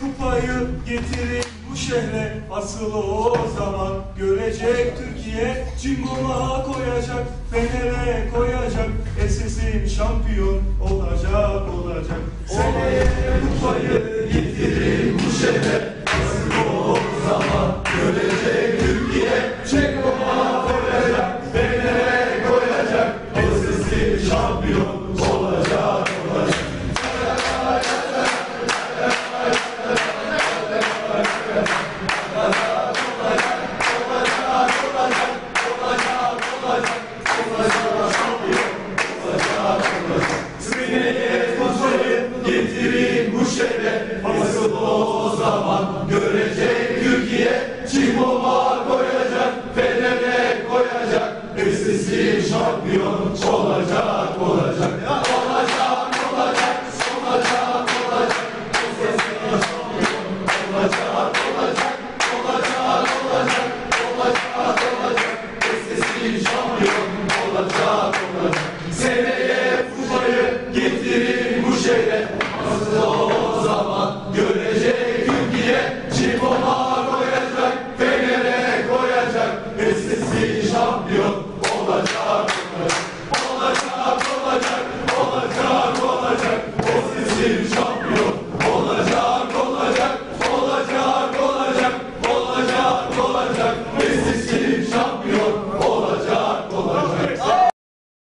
kupayı getirin bu şehre. Asıl o zaman görecek Türkiye. Cimbom'a koyacak Fener'e koyacak. Esesim şampiyon olacak olacak. Seneye kupayı getirin bu şehre. Asıl o zaman görecek Türkiye. Cimbom'a koyacak Fener'e koyacak. Esesim şampiyon olacak Esesi şampiyon olacak olacak. Olacak olacak olacak olacak. Esesi şampiyon olacak olacak. Olacak olacak olacak olacak. Esesi şampiyon olacak olacak Seneye Martin Schott.